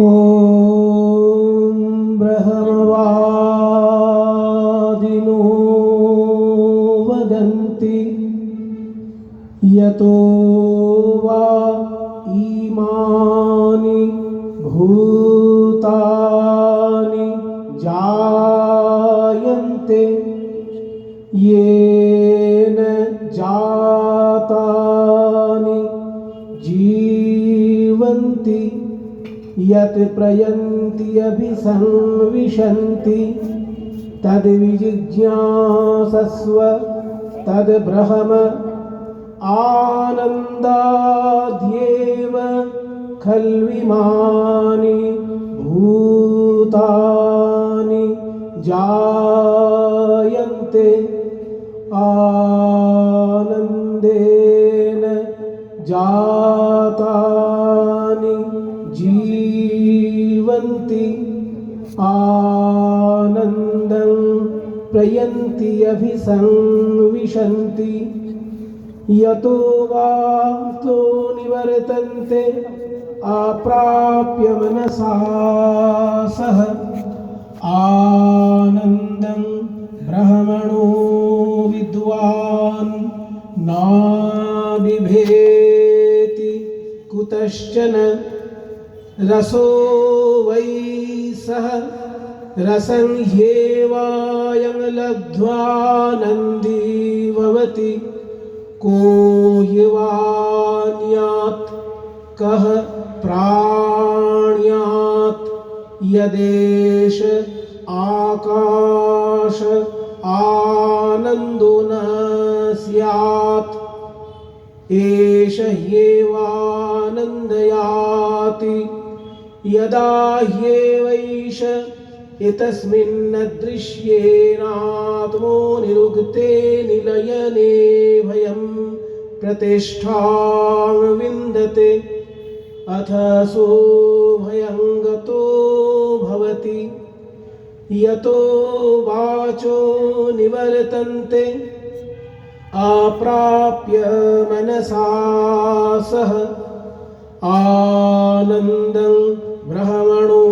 ॐ ब्रह्मवादिनो वदन्ति यतो वा इमानि भूतानि जायन्ते यत् प्रयन्ति अभिसंविशन्ति। तद्विजिज्ञासस्व तद्ब्रह्म आनन्दाद्येव खल्विमानि भूतानि जायन्ते। आनन्देन जातानि जीवन्ति आनन्दं प्रयन्ति अभिसंविशन्ति। यतो वा तो निवर्तन्ते अप्राप्य मनसा सह आनन्दं ब्रह्मणो विद्वान् नाबिभेति कुतश्चन रसो वै सः रसं ह्येवायं लब्ध्वानन्दी भवति। को ह्यवान्यात् कः प्राण्यात्, यदेश आकाश आनन्दो न स्यात्। एष ह्येवानन्दयाति। यदा ह्येवैष एतस्मिन्नदृश्येनात्मो निरुक्ते निलयने भयं प्रतिष्ठां विन्दते। अथ सोऽभयं गतो भवति। यतो वाचो निवर्तन्ते अप्राप्य मनसा सह आनन्दं ब्रह्मणो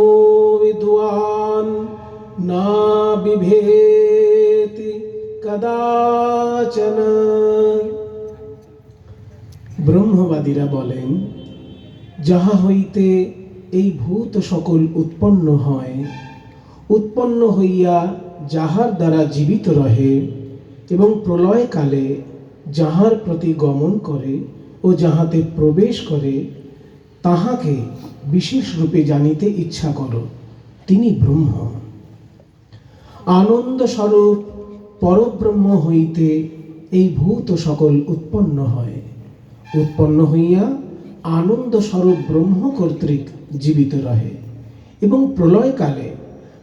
विद्वान् न बिभेति কদাচন ব্রহ্মবাদীরা বলেন যাহা হইতে এই ভূত সকল উৎপন্ন হয় উৎপন্ন হইয়া যাহার দ্বারা জীবিত রহে এবং প্রলয়কালে যাহার প্রতি গমন করে ও যাহাতে প্রবেশ করে তাহাকে বিশেষ রূপে জানিতে ইচ্ছা করো, তিনি ব্রহ্ম। আনন্দ স্বরূপ পরব্রহ্ম হইতে এই ভূত সকল উৎপন্ন হয়। উৎপন্ন হইয়া আনন্দ স্বরূপ ব্রহ্ম কর্তৃক জীবিত রহে এবং প্রলয়কালে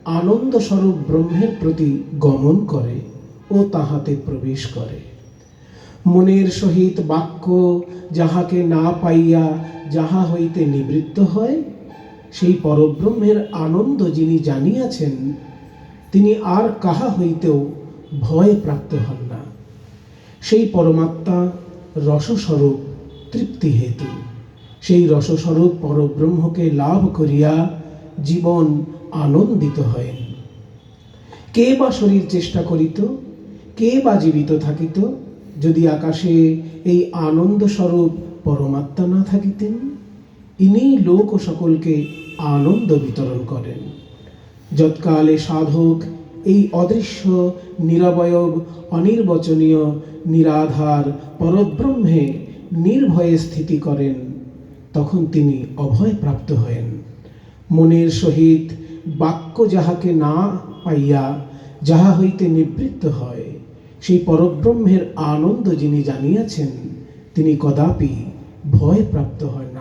আনন্দ স্বরূপ ব্রহ্মের প্রতি গমন করে ও তাহাতে প্রবেশ করে। মনের সহিত বাক্য যাহাকে না পাইয়া যাহা হইতে নিবৃত্ত হয়, সেই পরব্রহ্মের আনন্দ যিনি জানিয়াছেন, তিনি আর কাহা হইতেও ভয় প্রাপ্ত হন না। সেই পরমাত্মা রসস্বরূপ তৃপ্তি হেতু। সেই রসস্বরূপ পরব্রহ্মকে লাভ করিয়া জীবন আনন্দিত হয়। কে বা শরীর চেষ্টা করিত, কে বা জীবিত থাকিত যদি আকাশে এই আনন্দ স্বরূপ পরমাত্মা না থাকিতেন ইনি লোক ও সকলকে আনন্দ বিতরণ করেন। যৎকালে সাধক এই অদৃশ্য, নিরবয়ব, অনির্বচনীয়, নিরাধার, পরব্রহ্মে নির্ভয়ে স্থিতি করেন, তখন তিনি অভয় প্রাপ্ত হয়েন। মনের সহিত বাক্য যাহাকে না পাইয়া, যাহা হইতে নিবৃত্ত হয় সেই পরব্রহ্মের আনন্দ যিনি জানিয়াছেন তিনি কদাপি ভয় প্রাপ্ত হন।